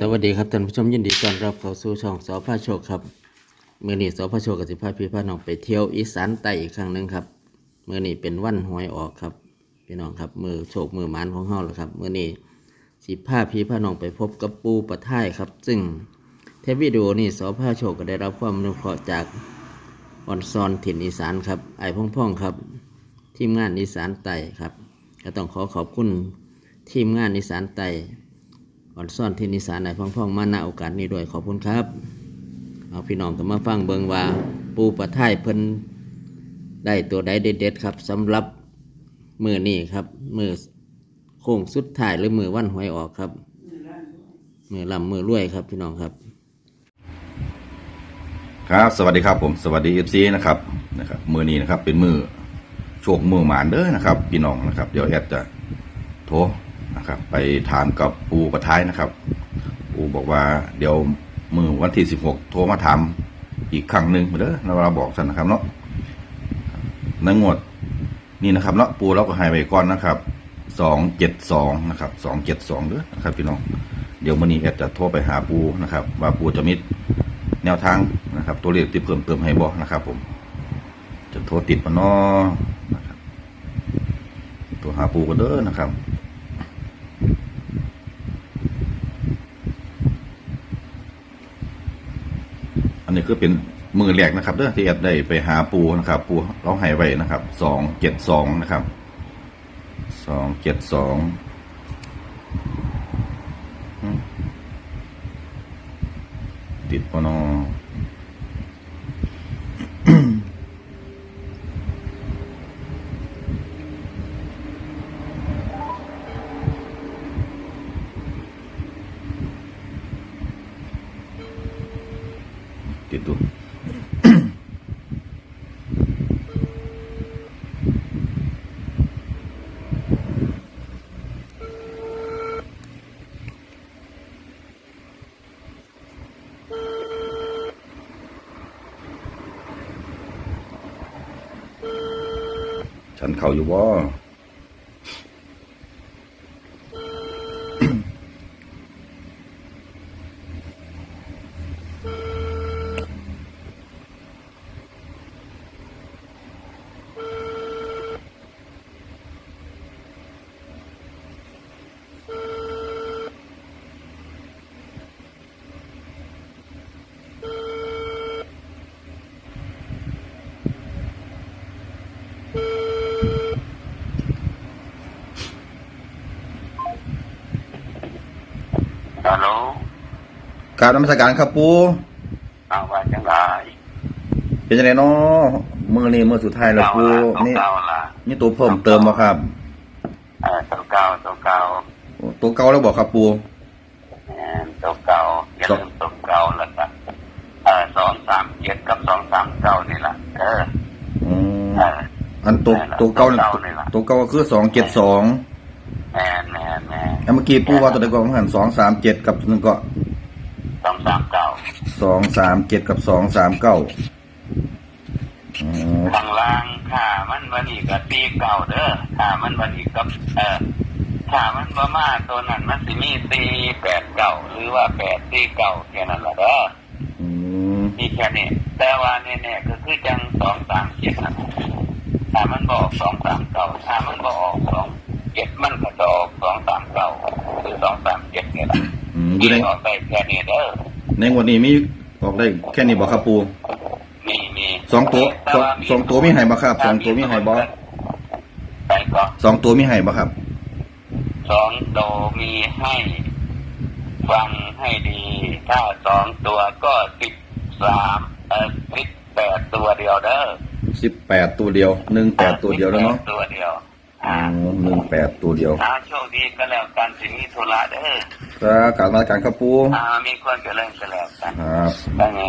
สวัสดีครับท่านผู้ชมยินดีต้อนรับเข้าสู่ช่องสอพาโชคครับเมื่อนี้สอพาโชคกับสิพาพี่พาน้องไปเที่ยวอีสานใต้อีกครั้งหนึ่งครับเมื่อนี้เป็นวันหวยออกครับพี่น้องครับมือโชคมือหมานของเฮาแล้วครับเมื่อนี้สิพาพี่พาน้องไปพบกับปูปะท่ายครับ ซึ่งเทปวิดีโอนี้สอพาโชคก็ได้รับความอนุเคราะห์จากออนซอนถิ่นอีสานครับไอ้พ่องพ่องๆครับ ทีมงานอีสานใต้ครับก็ต้องขอขอบคุณทีมงานอีสานใต้ อ่อนซ่อนที่นิสานในพ่องๆมาณโอกาสนี้ด้วยขอบคุณครับ เอาพี่น้องก็มาฟังเบิงว่า ปูปะท่ายเพิ่นได้ตัวใดเด็ดๆครับสำหรับมือนี้ครับ มือโค้งสุดท้ายหรือมือวันหวยออกครับ มือลำมือรวยครับพี่น้องครับ ครับ สวัสดีครับผมสวัสดีเอฟซีนะครับนะครับมือนี้นะครับเป็นมือโชคมือหมานเด้อนะครับ พี่น้องนะครับ เดี๋ยวแอดจะโทร นะครับ ไปถามกับปูประท้ายนะครับปูบอกว่าเดี๋ยวมือวันที่สิบหกโทรมาถามอีกครั้งหนึ่งเด้อเราบอกสันนะครับเนาะในงวดนี่นะครับเนาะปูเราก็หายไปก่อนนะครับสองเจ็ดสองนะครับสองเจ็ดสองเด้อนะครับพี่น้องเดี๋ยวมื่อนี้แอดจะโทรไปหาปูนะครับ ว่าปูจะมีแนวทางนะครับ ตัวเลขที่เพิ่มเติมให้บอกนะครับ ผม จะโทรติดมาเนาะนะครับตัวหาปูกันเด้อนะครับ อันนี้คือเป็นมือแรกนะครับเด้อที่แอดได้ไปหาปูนะครับ ปูเราให้ไว้นะครับสองเจ็ดสองนะครับสองเจ็ดสองติดปนอ ติดดูฉันเขาอยู่บ่ ฮัลโหล กรารนมัสการครับปูเอาว่าจังไรเป็นยังไงเนาะมือนี้มือสุดท้ายแล้วปูตัวนี่เก่าละนี่ตัวเพิ่มเติมมาครับเออตัวเก่าตัวเก่าตัวเก่าแล้วบอกครับปูแหมตัวเก่าอย่าลืมตัวเก่าแล้วก็เออสองสามเจ็ดกับสองสามเก้านี่แหละเอออืมเอออันตัวนั่นแหละตัวเก่าเนี่ยตัวเก่านี่ล่ะตัวเก่าก็คือสองเจ็ดสองแมนแมนแมนเมื่อกี้ปูว่าตัวใดก่อนหันสองสามเจ็ดกับนึงก็ สองสามเก้าสองสามเจ็ดกับสองสามเก้าอ๋อข้างล่างขามันวันนี้กับตีเก่าเด้อขามันวันนี้กับเออขามันบ่มาตัวนั้นมันสิมีตีแปดเก่าหรือว่าแปดตีเก่าแค่นั้นแหละเด้ออืมมีแค่นี้แต่ว่าแน่ๆก็คือจังสองสามเจ็ดนะถ้ามันบอกสองสามเก้าถ้ามันบออกสองเจ็ดมันก็จะออกสองสามเก้าหรือสองสามเจ็ดเนี่ยแหละอืมอยู่ในมีออกไปแค่นี้เด้อ ในงวันนี้มีออกได้แค่นี้บอกครับปูมีมีสองตัวแาสองตัวมีให้บ่ครับสองตัวมีให้บ่ไปก็สองตัวมีให้บ่ครับสองตัวมีให้ฟังให้ดี ถ้าสองตัวก็สิบสามเออสิบแปดตัวเดียวเด้อสิบแปดตัวเดียวหนึ่งแปดตัวเดียวแล้วเนาะ18ตัวเดียวอ๋อ่าอหนึ่งแปดตัวเดียว ถ้าโชคดีก็แล้วกันสิมีธุระเด้อ ครับกรารมาการครับปูอ่ามีคนจะเล่นก็แล้วกันครับได้ไง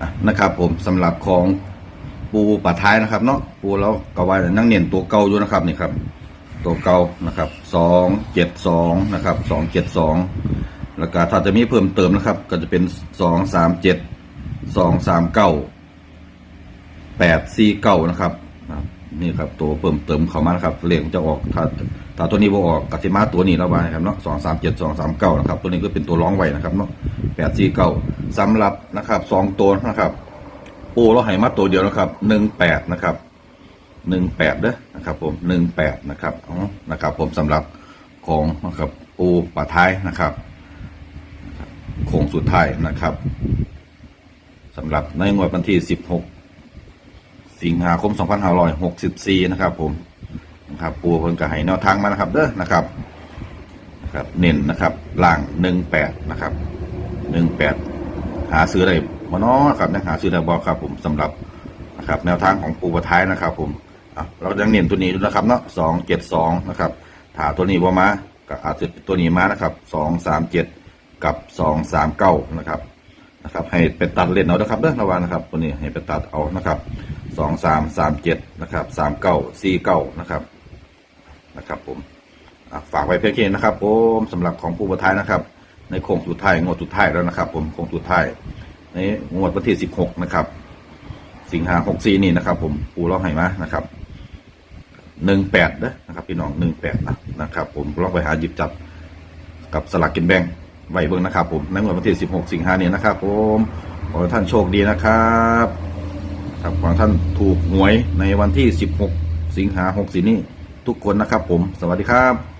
อะนะครับ ผมสำหรับของปูป่าท้ายนะครับ เนาะปูแล้วก็ว่านั่งเนียนตัวเก่าอยู่นะครับนี่ครับ ตัวเก่านะครับสองเจ็ดสองนะครับสองเจ็ดสองแล้วก็ถ้าจะมีเพิ่มเติมนะครับ ก็จะเป็นสองสามเจ็ดสองสามเก้า แปดสี่เก้านะครับนี่ครับตัวเพิ่มเติมเข้ามานะครับเลขจะออกถ้าถ้าตัวนี้บ่ออกกสิมาตัวนี้แล้วว่าครับเนาะสองสามเจ็ดสองสามเก้านะครับ ตัวนี้ก็เป็นตัวร้องไว้นะครับเนาะแปดสี่เก้าสำหรับนะครับสองตัวนะครับปูเราให้มาตัวเดียวนะครับหนึ่งแปดนะครับหนึ่งแปดเด้อนะครับผมหนึ่งแปดนะครับอ๋อนะครับ ผมสำหรับของนะครับปูป่าท้ายนะครับโค้งสุดท้ายนะครับสำหรับในงวดวันที่สิบหก สิงหาคมสองพันห้าร้อยหกสิบซีนะครับ ผมนะครับปูคนกระให้แนวทางมานะครับ เด้อนะครับนะครับเน้นนะครับล่างหนึ่งแปดนะครับหนึ่งแปดหาซื้อได้มาน้อครับนะหาซื้อได้บอครับ ผมสำหรับนะครับ แนวทางของปูปะท้ายนะครับ ผมอะเรายังเน้นตัวนี้ดูนะครับเนาะสองเจ็ดสองนะครับถาตัวนี้ว่ามาก็อาจจะตัวนี้มานะครับสองสามเจ็ดกับสองสามเก้านะครับนะครับ ให้ไปตัดเล่นเอานะครับเด้อระวังนะครับ ตัวนี้ให้ไปตัดเอานะครับ สองสามสามเจ็ดนะครับสามเก้าสี่เก้านะครับนะครับผมฝากไว้เพียงแค่นี้นะครับผมสำหรับของปูประทายนะครับ ในโค้งสุดท้ายงวดสุดท้ายแล้วนะครับ ผมโค้งสุดท้ายในงวดวันที่สิบหกนะครับ สิงหาหกสี่นี่นะครับ ผมปูร้องให้มานะครับหนึ่งแปดนะครับ พี่น้องหนึ่งแปดนะนะครับ ผมลองไปหาหยิบจับกับสลากกินแบ่งไว้เบิ่งนะครับ ผมในงวดวันที่สิบหกสิงหาเนี่ยนะครับ ผมขอท่านโชคดีนะครับ ครับของท่านถูกหวยในวันที่ 16 สิงหาหกสี่นี้ ทุกคนนะครับผม สวัสดีครับ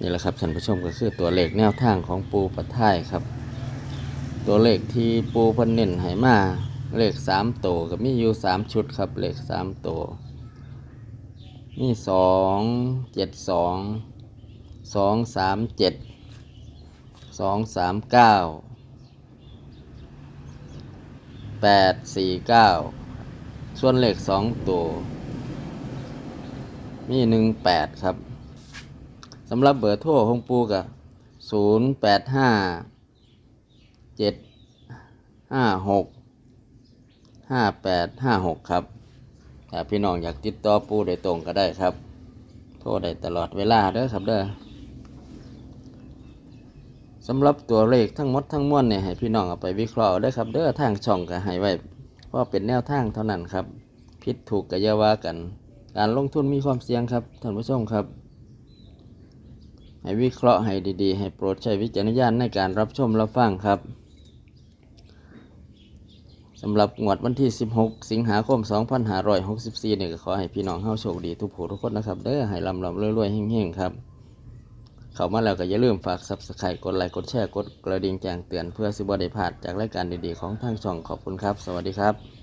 นี่แหละครับท่านผู้ชมก็คือตัวเลขแนวทางของปูปัทไทายครับ ตัวเลขที่ปูเพันเน้นให้มาเลขสามตัวก็มีอยู่สามชุดครับเลขสามตัวมีสองเจ็ดสองสองสามเจ็ดสองสามเก้าแปดสี่เก้าส่วนเลขสองตัว มีหนึ่งแปดครับ สำหรับเบอร์โทรของปูกับศูนย์แปดห้าเจ็ดห้าหกห้าแปดห้าหกครับถ้าพี่น้องอยากติดต่อปูโดยตรงก็ได้ครับ โทรได้ตลอดเวลาเด้อครับเด้อสำหรับตัวเลขทั้งหมดทั้งมวลเนี่ยให้พี่น้องเอาไปวิเคราะห์ได้อครับเด้อทางช่องก็ให้ไว้เพราะเป็นแนวทางเท่านั้นครับ ผิดถูกก็อย่าว่ากัน การลงทุนมีความเสี่ยงครับท่านผู้ชมครับ ให้วิเคราะห์ให้ดีๆ ให้โปรดใช้วิจารณญาณในการรับชมรับฟังครับสำหรับงวดวันที่ 16 สิงหาคม 2564เนี่ยขอให้พี่น้องเฮาโชคดีทุกผู้ทุกคนนะครับเด้อให้ลำลำรวยๆเฮงๆครับ เข้ามาแล้วก็อย่าลืมฝาก Subscribe กดไลค์กดแชร์กดกระดิ่งแจ้งเตือนเพื่อสิบ่ได้พลาดจากรายการดีๆ ของทางช่องขอบคุณครับ สวัสดีครับ